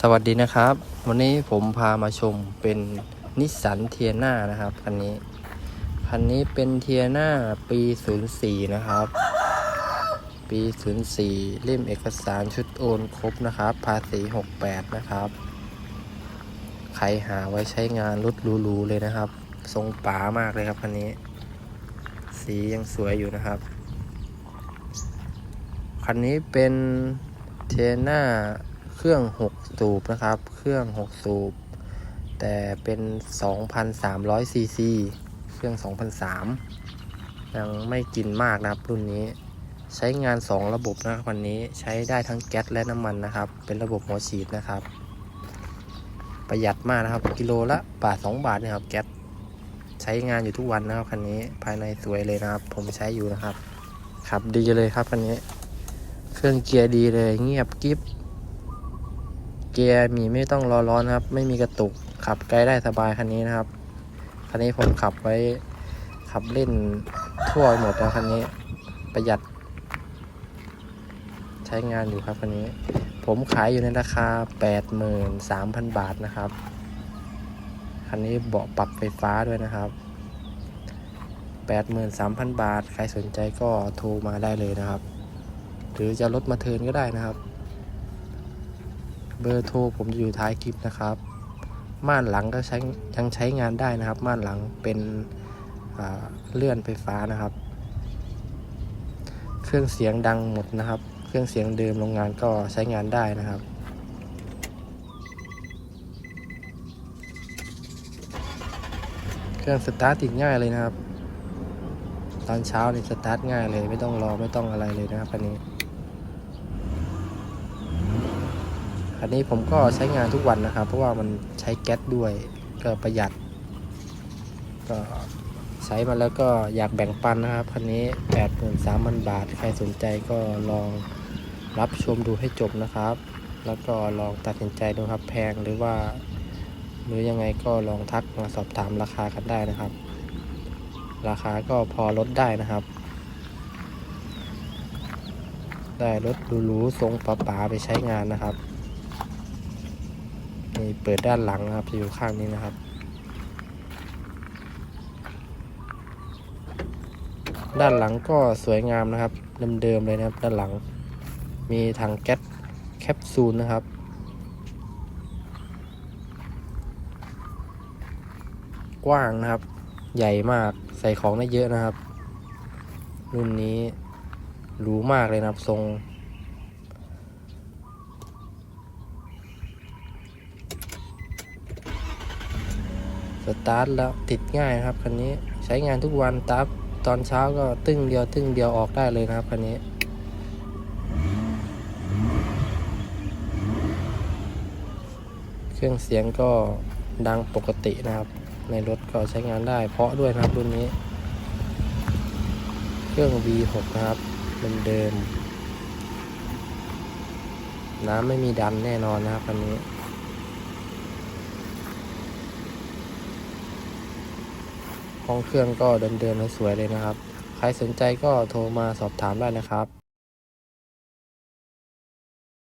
สวัสดีนะครับ วันนี้ผมพามาชมเป็นนิสสันเทียนานะครับคันนี้คันนี้เป็นเทียนาปี 04 นะครับ ปี 04 เล่มเอกสารชุดโอนครบนะครับ ภาษี 68 นะครับ ใครหาไว้ใช้งานรถหรูๆเลยนะครับ ทรงป๋ามากเลยครับคันนี้ สียังสวยอยู่นะครับ คันนี้เป็นเทียน่า เครื่อง 6 สูบนะครับ เครื่อง 6 สูบ แต่เป็น 2,300ซีซีเครื่อง 2,003ยังไม่กินมากนะครับรุ่นนี้ ใช้งาน 2 ระบบนะครับวันนี้ใช้ได้ทั้งแก๊สและน้ำมันนะครับ เป็นระบบหัวฉีดนะครับ ประหยัดมากนะครับกิโลละบาท 2 บาทนะครับแก๊สใช้งานอยู่ทุกวันนะครับคันนี้ภายในสวยเลยนะครับ ผมใช้อยู่นะครับขับดีเลยครับคันนี้ เครื่องเกียร์ดีเลยเงียบกิ๊บ เกียร์มีไม่ต้องรอร้อนนะครับ ไม่มีกระตุกขับไกลได้สบายคันนี้นะครับ คันนี้ผมขับไว้ขับเล่นทั่วหมดแล้วคันนี้ประหยัด ใช้งานอยู่ครับคันนี้ ผมขายอยู่ในราคา 83,000 บาทนะครับ คันนี้เบาะปรับไฟฟ้าด้วยนะครับ 83,000 บาท ใครสนใจก็โทรมาได้เลยนะครับ หรือจะลดมาเทิร์นก็ได้นะครับ เบอร์โทรผมจะอยู่ท้ายคลิปนะครับ ม่านหลังก็ใช้ยังใช้งานได้นะครับ ม่านหลังเป็นเลื่อนไฟฟ้านะครับ เครื่องเสียงดังหมดนะครับ เครื่องเสียงเดิมโรงงานก็ใช้งานได้นะครับเครื่องสตาร์ทติดง่ายเลยนะครับ ตอนเช้านี่สตาร์ทง่ายเลย ไม่ต้องรอไม่ต้องอะไรเลยนะครับคันนี้ คันนี้ผมก็ใช้งานทุกวันนะครับ เพราะว่ามันใช้แก๊สด้วยก็ประหยัด ก็ใช้มาแล้วก็อยากแบ่งปันนะครับ คันนี้ 83,000 บาท ใครสนใจก็ลองรับชมดูให้จบนะครับ แล้วก็ลองตัดสินใจดูครับแพงหรือว่า หรือยังไงก็ลองทักมาสอบถามราคากันได้นะครับ ราคาก็พอลดได้นะครับ ได้รถหรูๆทรงป๋าๆไปใช้งานนะครับ นี่เปิดด้านหลังนะครับจะอยู่ข้างนี้นะครับ ด้านหลังก็สวยงามนะครับเดิมๆเลยนะครับ ด้านหลัง มีถังแก๊สแคปซูลนะครับกว้างนะครับ ใหญ่มากใส่ของได้เยอะนะครับ รุ่นนี้หรูมากเลยนะครับทรง สตาร์ทแล้วติดง่ายครับคันนี้ใช้งานทุกวันตับตอนเช้าก็ตึ้งเดียวตึ้งเดียวออกได้เลยนะครับคันนี้ เครื่องเสียงก็ดังปกตินะครับ ในรถก็ใช้งานได้ เพาะด้วยนะครับรุ่นนี้ เครื่อง V6 นะครับเดิม น้ำไม่มีดันแน่นอนนะครับคันนี้ ห้องเครื่องก็เดิมๆและสวยเลยนะครับ ใครสนใจก็โทรมาสอบถามได้นะครับ